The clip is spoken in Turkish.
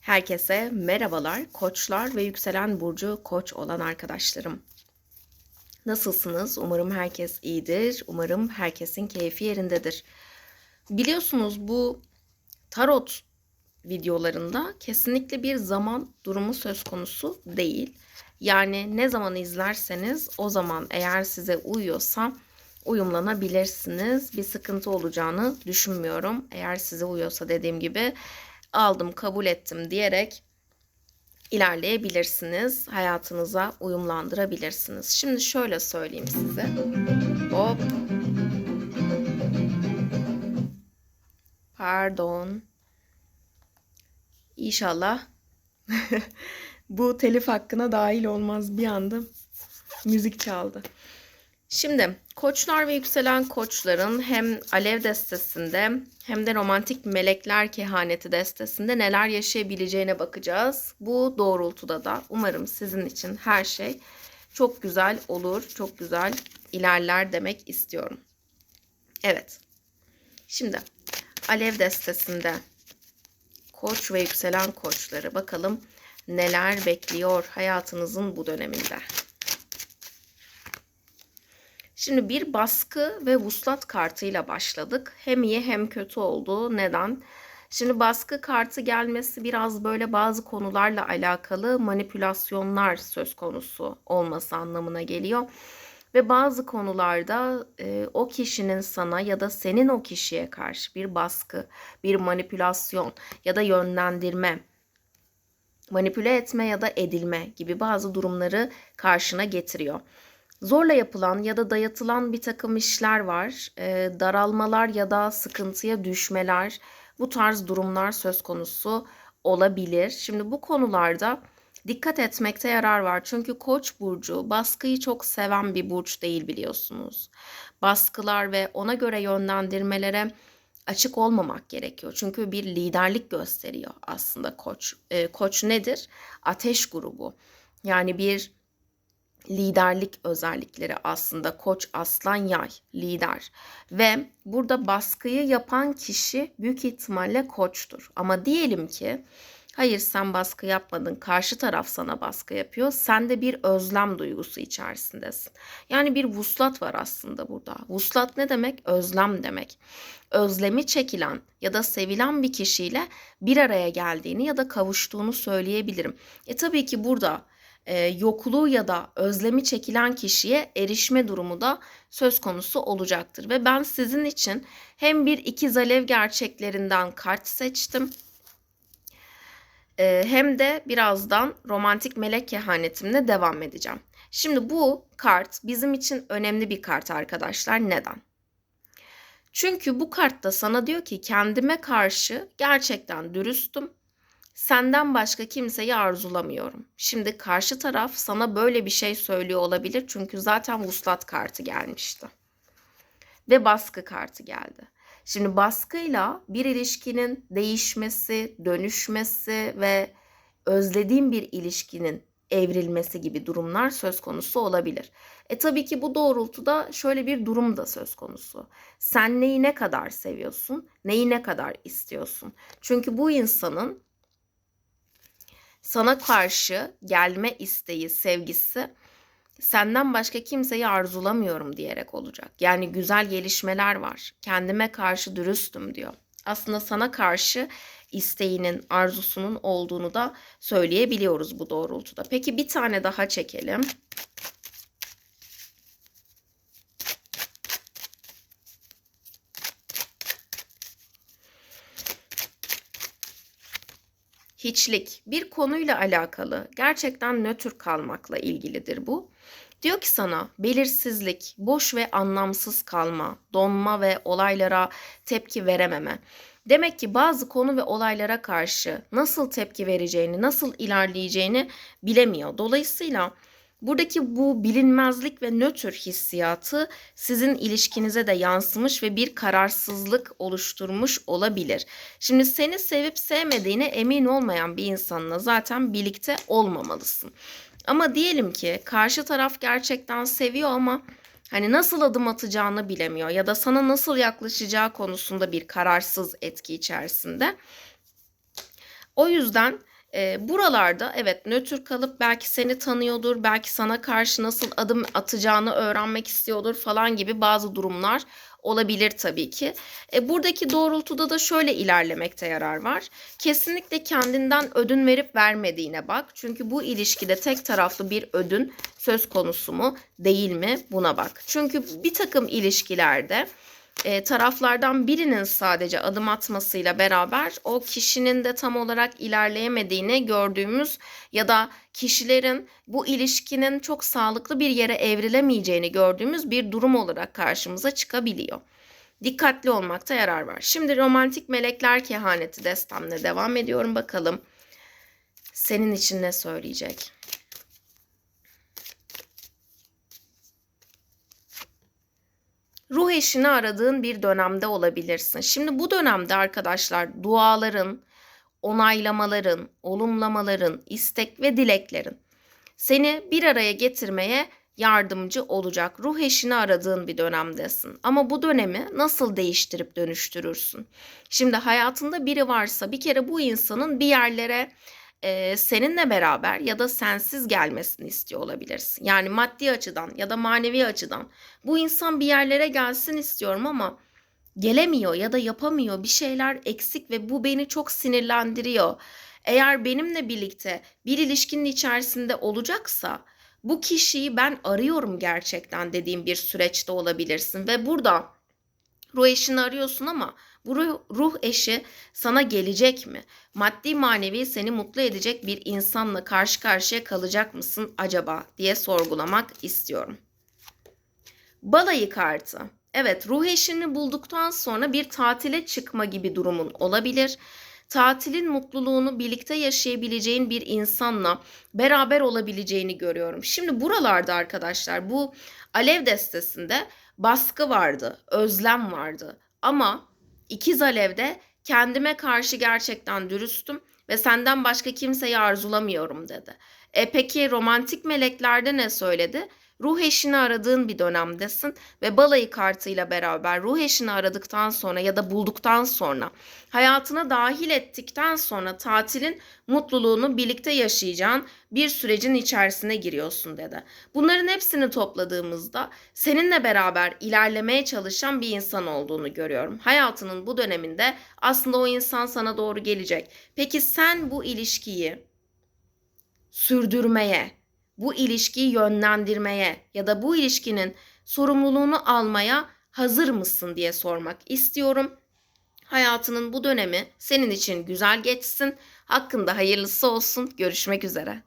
Herkese merhabalar. Koçlar ve yükselen burcu koç olan arkadaşlarım. Nasılsınız? Umarım herkes iyidir. Umarım herkesin keyfi yerindedir. Biliyorsunuz bu tarot videolarında kesinlikle bir zaman durumu söz konusu değil. Yani ne zaman izlerseniz o zaman eğer size uyuyorsa uyumlanabilirsiniz. Bir sıkıntı olacağını düşünmüyorum. Eğer size uyuyorsa dediğim gibi aldım, kabul ettim diyerek ilerleyebilirsiniz. Hayatınıza uyumlandırabilirsiniz. Şimdi şöyle söyleyeyim size. Hop. Pardon. İnşallah bu telif hakkına dahil olmaz bir anda müzik çaldı. Şimdi koçlar ve yükselen koçların hem alev destesinde hem de romantik melekler kehaneti destesinde neler yaşayabileceğine bakacağız. Bu doğrultuda da umarım sizin için her şey çok güzel olur, çok güzel ilerler demek istiyorum. Evet. Şimdi alev destesinde koç ve yükselen koçları bakalım neler bekliyor hayatınızın bu döneminde. Şimdi bir baskı ve vuslat kartıyla başladık. Hem iyi hem kötü oldu. Neden? Şimdi baskı kartı gelmesi biraz böyle bazı konularla alakalı manipülasyonlar söz konusu olması anlamına geliyor. Ve bazı konularda e, o kişinin sana ya da senin o kişiye karşı bir baskı, bir manipülasyon ya da yönlendirme, manipüle etme ya da edilme gibi bazı durumları karşına getiriyor. Zorla yapılan ya da dayatılan bir takım işler var. E, daralmalar ya da sıkıntıya düşmeler bu tarz durumlar söz konusu olabilir. Şimdi bu konularda dikkat etmekte yarar var. Çünkü Koç burcu baskıyı çok seven bir burç değil biliyorsunuz. Baskılar ve ona göre yönlendirmelere açık olmamak gerekiyor. Çünkü bir liderlik gösteriyor aslında Koç. E, koç nedir? Ateş grubu. Yani bir liderlik özellikleri aslında. Koç aslan yay lider. Ve burada baskıyı yapan kişi büyük ihtimalle koçtur. Ama diyelim ki hayır sen baskı yapmadın karşı taraf sana baskı yapıyor. Sen de bir özlem duygusu içerisindesin. Yani bir vuslat var aslında burada. Vuslat ne demek? Özlem demek. Özlemi çekilen ya da sevilen bir kişiyle bir araya geldiğini ya da kavuştuğunu söyleyebilirim. E tabii ki burada e, yokluğu ya da özlemi çekilen kişiye erişme durumu da söz konusu olacaktır. Ve ben sizin için hem bir ikiz alev gerçeklerinden kart seçtim e, hem de birazdan romantik melek kehanetimle devam edeceğim. Şimdi bu kart bizim için önemli bir kart arkadaşlar. Neden? Çünkü bu kartta sana diyor ki kendime karşı gerçekten dürüstüm Senden başka kimseyi arzulamıyorum. Şimdi karşı taraf sana böyle bir şey söylüyor olabilir çünkü zaten vuslat kartı gelmişti. Ve baskı kartı geldi. Şimdi baskıyla bir ilişkinin değişmesi, dönüşmesi ve özlediğim bir ilişkinin evrilmesi gibi durumlar söz konusu olabilir. E tabii ki bu doğrultuda şöyle bir durum da söz konusu. Sen neyi ne kadar seviyorsun, neyi ne kadar istiyorsun? Çünkü bu insanın sana karşı gelme isteği, sevgisi senden başka kimseyi arzulamıyorum diyerek olacak. Yani güzel gelişmeler var. Kendime karşı dürüstüm diyor. Aslında sana karşı isteğinin, arzusunun olduğunu da söyleyebiliyoruz bu doğrultuda. Peki bir tane daha çekelim. Hiçlik bir konuyla alakalı gerçekten nötr kalmakla ilgilidir bu. Diyor ki sana belirsizlik, boş ve anlamsız kalma, donma ve olaylara tepki verememe. Demek ki bazı konu ve olaylara karşı nasıl tepki vereceğini, nasıl ilerleyeceğini bilemiyor. Dolayısıyla Buradaki bu bilinmezlik ve nötr hissiyatı sizin ilişkinize de yansımış ve bir kararsızlık oluşturmuş olabilir. Şimdi seni sevip sevmediğine emin olmayan bir insanla zaten birlikte olmamalısın. Ama diyelim ki karşı taraf gerçekten seviyor ama hani nasıl adım atacağını bilemiyor ya da sana nasıl yaklaşacağı konusunda bir kararsız etki içerisinde. O yüzden Eee, buralarda evet nötr kalıp belki seni tanıyordur, belki sana karşı nasıl adım atacağını öğrenmek istiyordur falan gibi bazı durumlar olabilir tabii ki. E, buradaki doğrultuda da şöyle ilerlemekte yarar var. Kesinlikle kendinden ödün verip vermediğine bak. Çünkü bu ilişkide tek taraflı bir ödün söz konusu mu değil mi buna bak. Çünkü bir takım ilişkilerde e, taraflardan birinin sadece adım atmasıyla beraber o kişinin de tam olarak ilerleyemediğini gördüğümüz ya da kişilerin bu ilişkinin çok sağlıklı bir yere evrilemeyeceğini gördüğümüz bir durum olarak karşımıza çıkabiliyor. Dikkatli olmakta yarar var. Şimdi romantik melekler kehaneti destemle devam ediyorum bakalım. Senin için ne söyleyecek? ruh eşini aradığın bir dönemde olabilirsin. Şimdi bu dönemde arkadaşlar duaların, onaylamaların, olumlamaların, istek ve dileklerin seni bir araya getirmeye yardımcı olacak. Ruh eşini aradığın bir dönemdesin. Ama bu dönemi nasıl değiştirip dönüştürürsün? Şimdi hayatında biri varsa bir kere bu insanın bir yerlere e, seninle beraber ya da sensiz gelmesini istiyor olabilirsin. Yani maddi açıdan ya da manevi açıdan bu insan bir yerlere gelsin istiyorum ama gelemiyor ya da yapamıyor. Bir şeyler eksik ve bu beni çok sinirlendiriyor. Eğer benimle birlikte bir ilişkinin içerisinde olacaksa bu kişiyi ben arıyorum gerçekten dediğim bir süreçte olabilirsin ve burada ruh eşini arıyorsun ama bu ruh, ruh eşi sana gelecek mi? Maddi manevi seni mutlu edecek bir insanla karşı karşıya kalacak mısın acaba diye sorgulamak istiyorum. Balayı kartı. Evet, ruh eşini bulduktan sonra bir tatile çıkma gibi durumun olabilir. Tatilin mutluluğunu birlikte yaşayabileceğin bir insanla beraber olabileceğini görüyorum. Şimdi buralarda arkadaşlar bu alev destesinde baskı vardı, özlem vardı. Ama ikiz alevde kendime karşı gerçekten dürüstüm ve senden başka kimseyi arzulamıyorum dedi. E peki romantik meleklerde ne söyledi? Ruh eşini aradığın bir dönemdesin ve balayı kartıyla beraber ruh eşini aradıktan sonra ya da bulduktan sonra hayatına dahil ettikten sonra tatilin mutluluğunu birlikte yaşayacağın bir sürecin içerisine giriyorsun dedi. Bunların hepsini topladığımızda seninle beraber ilerlemeye çalışan bir insan olduğunu görüyorum. Hayatının bu döneminde aslında o insan sana doğru gelecek. Peki sen bu ilişkiyi sürdürmeye, bu ilişkiyi yönlendirmeye ya da bu ilişkinin sorumluluğunu almaya hazır mısın diye sormak istiyorum. Hayatının bu dönemi senin için güzel geçsin. Hakkında hayırlısı olsun. Görüşmek üzere.